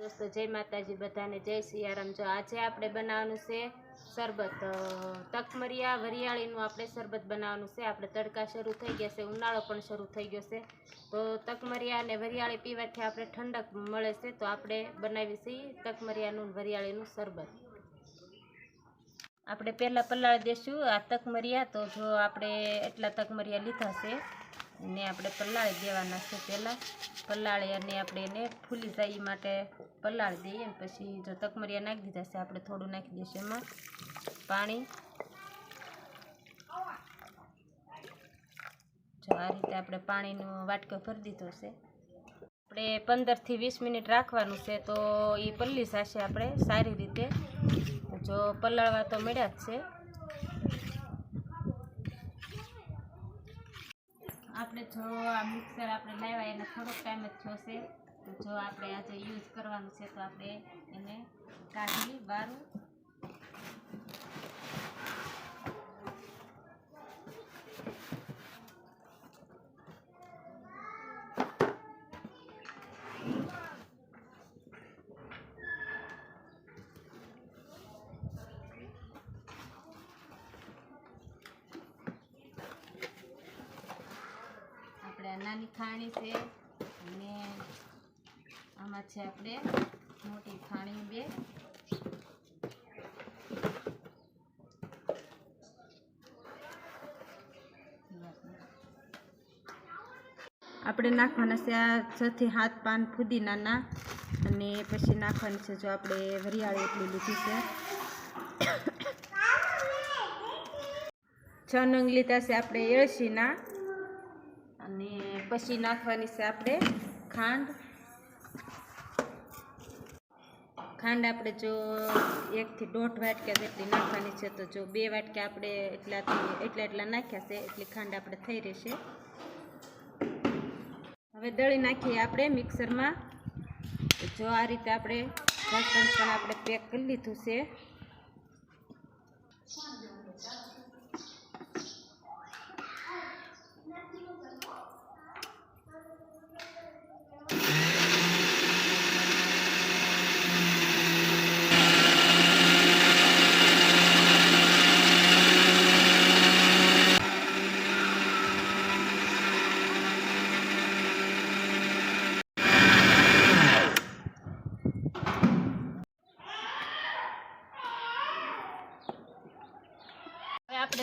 દોસ્તો, જય માતાજી બધાને. જય સિયારામ. જો આજે આપણે બનાવવાનું છે શરબત. તકમરિયા વરિયાળીનું આપણે શરબત બનાવવાનું છે. આપણે તડકા શરૂ થઈ ગયા છે, ઉનાળો પણ શરૂ થઈ ગયો છે. તો તકમરિયા અને વરિયાળી પીવાથી આપણે ઠંડક મળે છે, તો આપણે બનાવી છીએ તકમરિયાનું વરિયાળીનું શરબત. આપણે પહેલાં પલાળી દઈશું આ તકમરિયા. તો જો આપણે એટલા તકમરિયા લીધા છે એને આપણે પલાળી દેવાના છે પહેલાં. પલાળી અને આપણે એને ફૂલી જાય એ માટે પલાળી દઈએ ને પછી જો તકમરિયા નાખી દીધા છે, આપણે થોડું નાખી દઈશું એમાં. પાણી. જો આ રીતે આપણે પાણીનો વાટકો ભરી દીધો છે. આપણે પંદરથી વીસ મિનિટ રાખવાનું છે તો એ પલ્લી જશે આપણે સારી રીતે. જો પલાળવા તો મળ્યા જ છે. આપણે જો આ મિક્સર આપણે લાવ્યા, એને થોડોક ટાઈમ જ થશે. તો જો આપણે આજે યુઝ કરવાનું છે, તો આપણે એને કાઢી, બારું ખાણી છે. અને આમાં છે આપણે મોટી ખાણી બે. આપણે નાખવાના છે આ છથી હાથ પાન ફુદીનાના. અને પછી નાખવાની છે જો આપણે વરિયાળી એટલી લીધી છે. છ નંગ લીધા છે આપણે એળસીના. અને પછી નાખવાની છે આપણે ખાંડ. ખાંડ આપણે જો એકથી દોઢ વાટકા જેટલી નાખવાની છે, તો જો બે વાટકા આપણે એટલાથી એટલા એટલા નાખ્યા છે, એટલી ખાંડ આપણે થઈ રહેશે. હવે દળી નાખીએ આપણે મિક્સરમાં. જો આ રીતે આપણે લસણ પણ આપણે પેક કરી લીધું છે.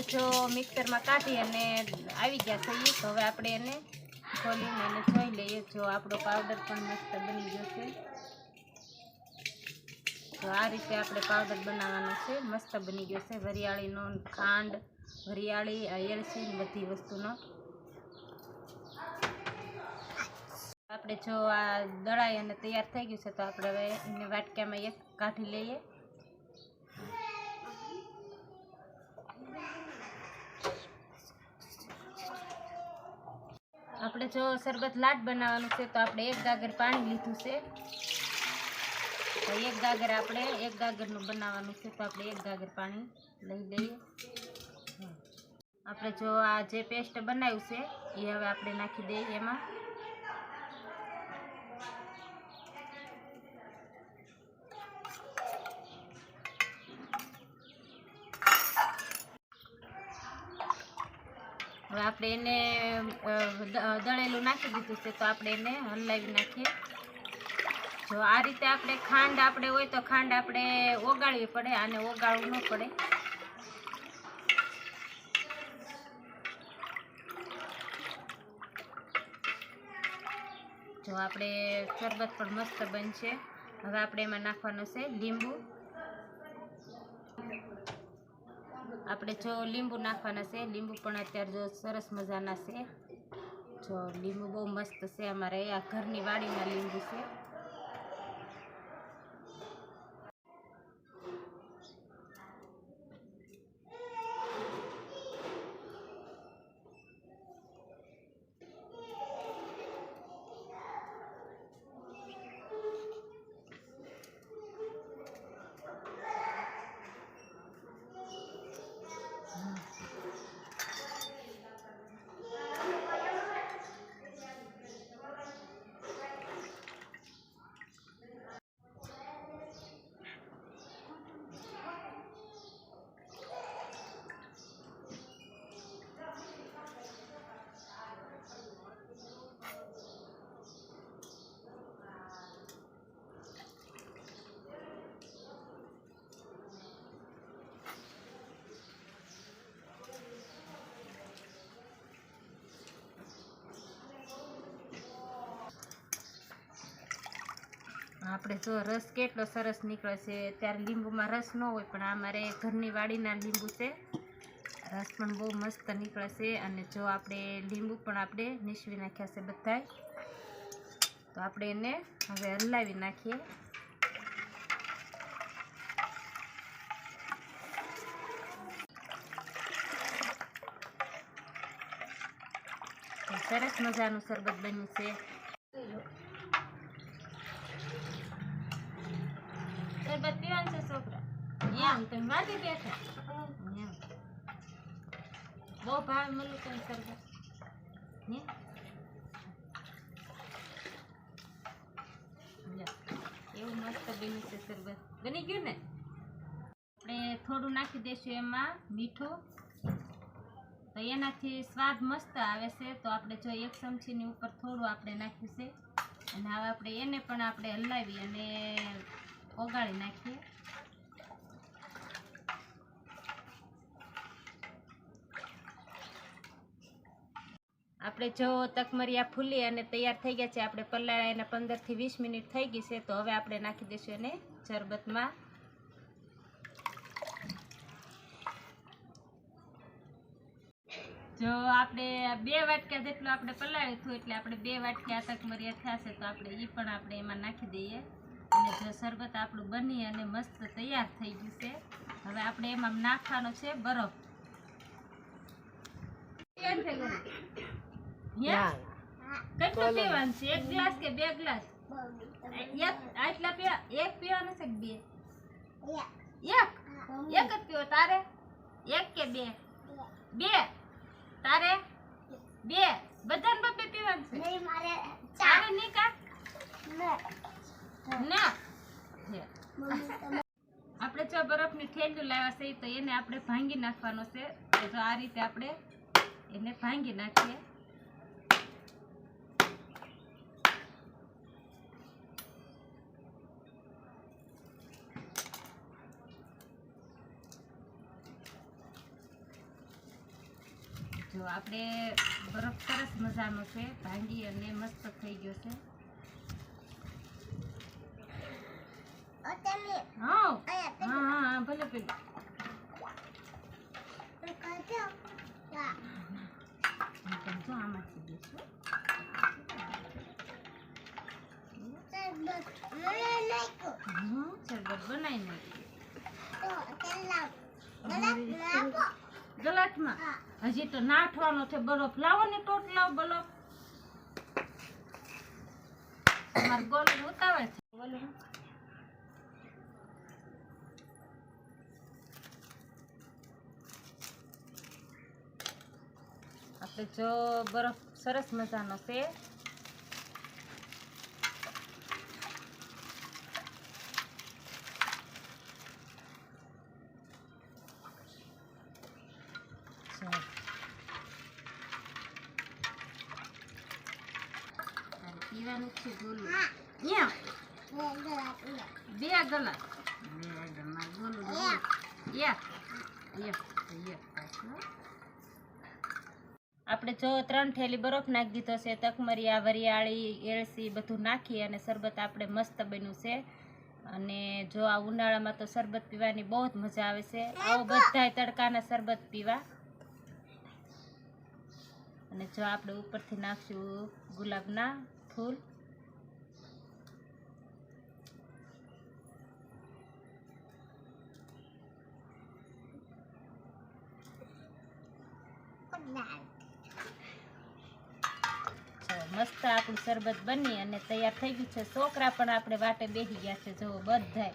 જો મિક્સરમાં કાઢી અને આવી ગયા થઈએ તો હવે આપણે એને ખોલીને એને જોઈ લઈએ. જો આપણો પાવડર પણ મસ્ત બની ગયો છે. તો આ રીતે આપણે પાવડર બનાવવાનો છે. મસ્ત બની ગયો છે. વરિયાળીનો ખાંડ, વરિયાળી આ બધી વસ્તુનો. આપણે જો આ દળાઈ અને તૈયાર થઈ ગયું છે, તો આપણે હવે એને વાટકામાં એક કાઢી લઈએ. આપણે જો શરબત લાટ બનાવવાનું છે, તો આપણે એક ગાગર પાણી લીધું છે. તો એક ગાગર આપણે, એક ગાગરનું બનાવવાનું છે, તો આપણે એક ગાગર પાણી લઈ લઈએ. આપણે જો આ જે પેસ્ટ બનાવ્યું છે, એ હવે આપણે નાખી દઈએ એમાં. હવે આપણે એને દળેલું નાખી દીધું છે, તો આપણે એને હલાવી નાખીએ. જો આ રીતે આપણે ખાંડ આપણે હોય તો ખાંડ આપણે ઓગાળવી પડે, આને ઓગાળવું ન પડે. જો આપણે શરબત પણ મસ્ત બનશે. હવે આપણે એમાં નાખવાનું છે લીંબુ. આપણે જો લીંબુ નાખવાના છે, લીંબુ પણ અત્યારે જો સરસ મજાના છે. જો લીંબુ બહુ મસ્ત છે અમારે, આ ઘરની વાડીના લીંબુ છે. આપણે જો રસ કેટલો સરસ નીકળે છે, ત્યારે લીંબુમાં રસ ન હોય, પણ આ મારે ઘરની વાડીના લીંબુ છે. રસ પણ બહુ મસ્ત નીકળે છે અને જો આપણે લીંબુ પણ આપણે નીસવી નાખ્યા છે બધાય. તો આપણે એને હવે હલાવી નાખીએ. સરસ મજાનું શરબત બન્યું છે શરબત પીવાનું છે છોકરા એમ તમે વાદી બેઠા. બહુ ભાવ મળ્યું હે લ્યો, એવું મસ્ત બન્યું છે શરબત. બની ગયું ને? આપણે થોડું નાખી દઈશું એમાં મીઠું. તો એનાથી સ્વાદ મસ્ત આવે છે. તો આપણે જો એક ચમચીની ઉપર થોડું આપણે નાખ્યું છે. અને હવે આપણે એને પણ આપણે હલાવી અને ઓગાળી નાખીએ. આપણે જો તકમરિયા ફૂલી અને તૈયાર થઈ ગયા છે, આપણે પલાળા એને પંદરથી વીસ મિનિટ થઈ ગઈ છે, તો હવે આપણે નાખી દઈશું એને શરબતમાં જો આપણે બે વાટકા જેટલું આપણે પલાળ્યું હતું, એટલે આપણે બે વાટકા તકમરિયા થશે તો આપણે એ પણ આપણે એમાં નાખી દઈએ અને જો શરબત આપણું બની અને મસ્ત તૈયાર થઈ ગયું છે, હવે આપણે એમાં નાખવાનો છે બરફ? કેટલું પીવાનું છે એક ગ્લાસ કે બે ગ્લાસ? એક આટલા પીવા એક પીવાનું છે કે બે? એક? એક જ પીવો તારે? એક કે બે? બે. તારે? બે. બધાને બબે પીવાનું છે. તારે નહીં કા? ના. છે. આપણે જો બરફની થેલીઓ લાવ્યા છે તો એને આપણે ભાંગી નાખવાનો છે. તો જો આ રીતે આપણે એને ભાંગી નાખીએ. જો આપણે બરફ સરસ મજાનો છે ભાંગી અને મસ્ત થઈ ગયો છે. હા હા હા હા ભલે હું તને જો આમાંથી દઈશું શરબત બનાવી નાખીએ ગલાટમાં. હજી તો નાઠવાનો છે બરફ. લાવો ને ટોટ બરફ. મારે ગોલ ઉતાવે છે. આપણે જો બરફ સરસ મજાનો છે જો. જ છે યા બે ગલાસ. બે ગલાસ ગોલું. આપણે જો ત્રણ થેલી બરફ નાખી દીધો છે તકમરિયા વરિયાળી એળસી બધું નાખી અને શરબત આપણે મસ્ત બન્યું છે. અને જો આ ઉનાળામાં તો શરબત પીવાની બહુ જ મજા આવે છે. આવો બધાય તડકાના શરબત પીવા. અને જો આપણે ઉપરથી નાખશું ગુલાબના ફૂલ. મસ્ત આપણું શરબત બની અને તૈયાર થઈ ગયું છે. છોકરા પણ આપણે વાટે બેસી ગયા છે. જો બધા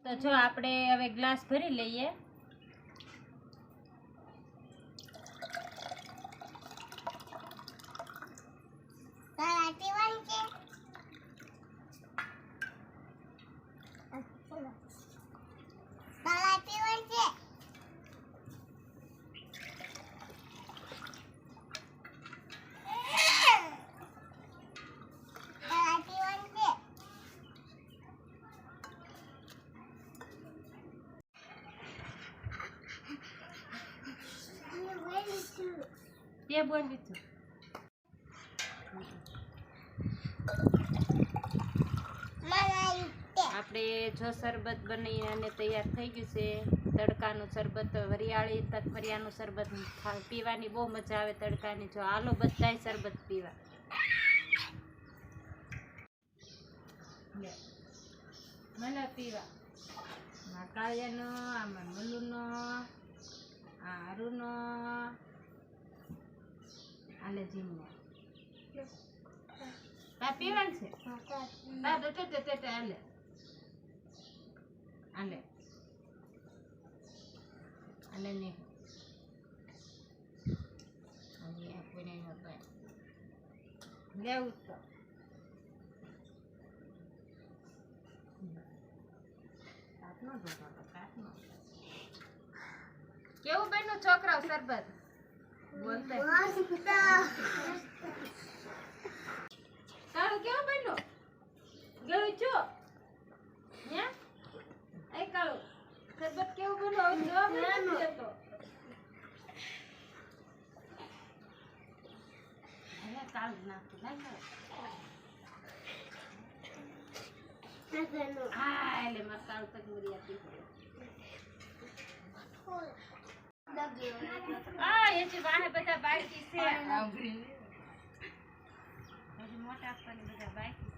તો જો આપણે હવે ગ્લાસ ભરી લઈએ. તે બોલવી છું આપણે જો શરબત બની અને તૈયાર થઈ ગયું છે. તડકાનું શરબત વરિયાળી તકમરિયાનું શરબત પીવાની બહુ મજા આવે તડકાની. જો આલો બધાય શરબત પીવા. મને પીવા. કાળિયાનો આમાં મલુનો આ હારુનો આલે જીમનો. તા પીવાનું છે? તા તો તે તે તે આલે. આલે. આલે ને. અને આ કોઈને ન થાય લેવું તો. કેવું બન્યું છોકરાઓ શરબત બોલતા. તારું કેવું બન્યું? ગળું છો? હે? એ કાળું શરબત કેવું બન્યો? હવે જવાબ નથી દેતો અરે કાળું નાખતું નાખ હા એટલે મારે કાળું તક મુરી આપી. આ એ જે વાહે બધા બાકી છે. મોટા બધા બાકી